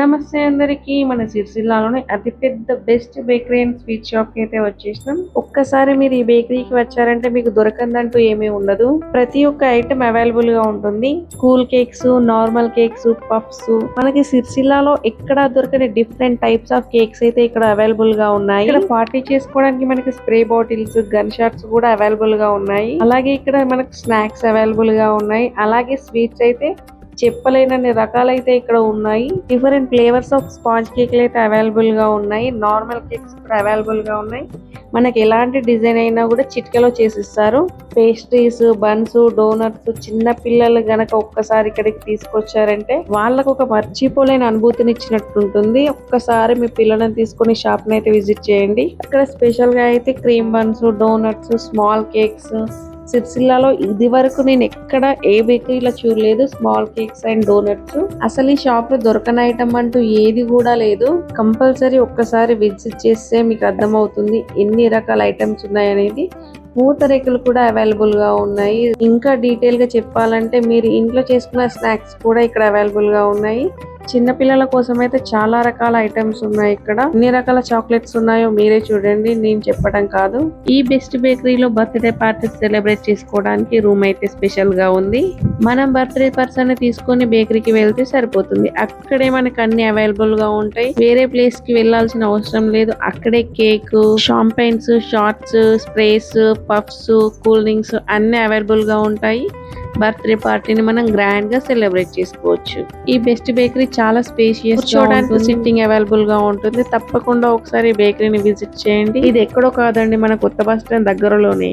నమస్తే అందరికి మన సిరిసిల్లాలోని అతిపెద్ద బెస్ట్ బేకరీ అండ్ స్వీట్ షాప్కి అయితే వచ్చేసినాం. ఒక్కసారి మీరు ఈ బేకరీకి వచ్చారంటే మీకు దొరకందంటూ ఏమీ ఉండదు. ప్రతి ఒక్క ఐటమ్ అవైలబుల్గా ఉంటుంది. Cool cakes normal cakes puffs. మనకి సిరిసిల్లాలో ఎక్కడ దొరకని డిఫరెంట్ టైప్స్ ఆఫ్ కేక్స్ అయితే ఇక్కడ అవైలబుల్గా ఉన్నాయి. ఇక్కడ పార్టీ చేసుకోవడానికి మనకి స్ప్రే బాటిల్స్ గన్ షాట్స్ కూడా అవైలబుల్గా ఉన్నాయి. అలాగే ఇక్కడ మనకు స్నాక్స్ అవైలబుల్గా ఉన్నాయి. అలాగే స్వీట్స్ అయితే చెప్పలేనన్ని రకాలైతే ఇక్కడ ఉన్నాయి. డిఫరెంట్ ఫ్లేవర్స్ ఆఫ్ స్పాంజ్ కేక్లు అయితే అవైలబుల్గా ఉన్నాయి. నార్మల్ కేక్స్ కూడా అవైలబుల్గా ఉన్నాయి. మనకి ఎలాంటి డిజైన్ అయినా కూడా చిట్కలో చేసిస్తారు. పేస్ట్రీస్ బన్స్ డోనట్స్ చిన్న పిల్లలు గనక ఒక్కసారి ఇక్కడికి తీసుకొచ్చారంటే వాళ్ళకు ఒక మర్చిపోలేని అనుభూతిని ఇచ్చినట్టుంటుంది. ఒక్కసారి మీ పిల్లలను తీసుకొని షాప్ని అయితే విజిట్ చేయండి. ఇక్కడ స్పెషల్గా అయితే cream buns donuts small cakes సిరిసిల్లాలో ఇది వరకు నేను ఎక్కడ ఏ బేకరీలో చూడలేదు. Small cakes and donuts. అసలు ఈ షాప్లో దొరకని ఐటమ్ అంటూ ఏది కూడా లేదు. కంపల్సరీ ఒక్కసారి విజిట్ చేస్తే మీకు అర్థమవుతుంది ఎన్ని రకాల ఐటమ్స్ ఉన్నాయనేది. పూతరేకులు కూడా అవైలబుల్గా ఉన్నాయి. ఇంకా డీటెయిల్గా చెప్పాలంటే మీరు ఇంట్లో చేసుకున్న స్నాక్స్ కూడా ఇక్కడ అవైలబుల్గా ఉన్నాయి. చిన్న పిల్లల కోసం అయితే చాలా రకాల ఐటమ్స్ ఉన్నాయి ఇక్కడ. ఎన్ని రకాల చాక్లెట్స్ ఉన్నాయో మీరే చూడండి. నేను చెప్పడం కాదు. ఈ బెస్ట్ బేకరీలో బర్త్డే పార్టీ సెలబ్రేట్ చేసుకోవడానికి రూమ్ అయితే స్పెషల్గా ఉంది. మనం బర్త్డే పర్సన్ని తీసుకొని బేకరీకి వెళ్తే సరిపోతుంది. అక్కడే మనకి అన్ని అవైలబుల్గా ఉంటాయి. వేరే ప్లేస్కి వెళ్ళాల్సిన అవసరం లేదు. అక్కడే cake champagnes shorts sprays puffs cool drinks అన్ని అవైలబుల్గా ఉంటాయి. బర్త్డే పార్టీని మనం గ్రాండ్గా సెలబ్రేట్ చేసుకోవచ్చు. ఈ బెస్ట్ బేకరీ చాలా స్పేషియస్ చూడడానికి సిట్టింగ్ అవైలబుల్గా ఉంటుంది. తప్పకుండా ఒకసారి బేకరీని విజిట్ చేయండి. ఇది ఎక్కడో కాదండి మన కొత్త బస్ స్టాండ్ దగ్గరలోనే.